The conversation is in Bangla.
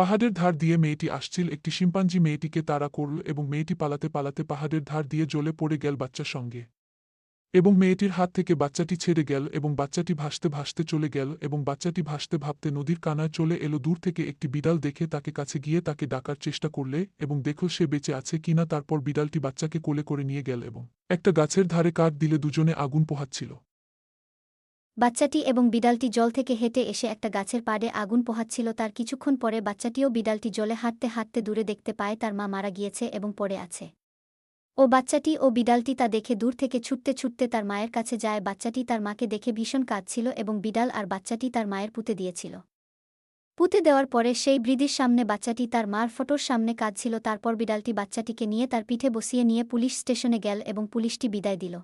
পাহাড়ের ধার দিয়ে মেয়েটি আসছিল। একটি শিম্পাঞ্জি মেয়েটিকে তাড়া করল এবং মেয়েটি পালাতে পালাতে পাহাড়ের ধার দিয়ে জ্বলে পড়ে গেল বাচ্চার সঙ্গে। এবং মেয়েটির হাত থেকে বাচ্চাটি ছেড়ে গেল এবং বাচ্চাটি ভাসতে ভাসতে চলে গেল এবং বাচ্চাটি ভাসতে ভাবতে নদীর কানায় চলে এলো। দূর থেকে একটি বিড়াল দেখে তাকে কাছে গিয়ে তাকে ডাকার চেষ্টা করলে এবং দেখল সে বেঁচে আছে কিনা, তারপর বিড়ালটি বাচ্চাকে কোলে করে নিয়ে গেল এবং একটা গাছের ধারে কাঠ দিলে দুজনে আগুন পোহাচ্ছিল। বাচ্চাটি এবং বিড়ালটি জল থেকে হেঁটে এসে একটা গাছের পাড়ে আগুন পোহাচ্ছিল। তার কিছুক্ষণ পরে বাচ্চাটিও বিড়ালটি জলে হাঁটতে হাঁটতে দূরে দেখতে পায়, তার মা মারা গিয়েছে এবং পড়ে আছে। ও বাচ্চাটি ও বিড়ালটি তা দেখে দূর থেকে ছুটতে ছুটতে তার মায়ের কাছে যায়। বাচ্চাটি তার মাকে দেখে ভীষণ কাঁদছিল এবং বিড়াল আর বাচ্চাটি তার মায়ের পুঁতে দিয়েছিল। পুঁতে দেওয়ার পরে সেই বৃদ্ধির সামনে বাচ্চাটি তার মার ফটোর সামনে কাঁদছিল। তারপর বিড়ালটি বাচ্চাটিকে নিয়ে তার পিঠে বসিয়ে নিয়ে পুলিশ স্টেশনে গেল এবং পুলিশটি বিদায় দিল।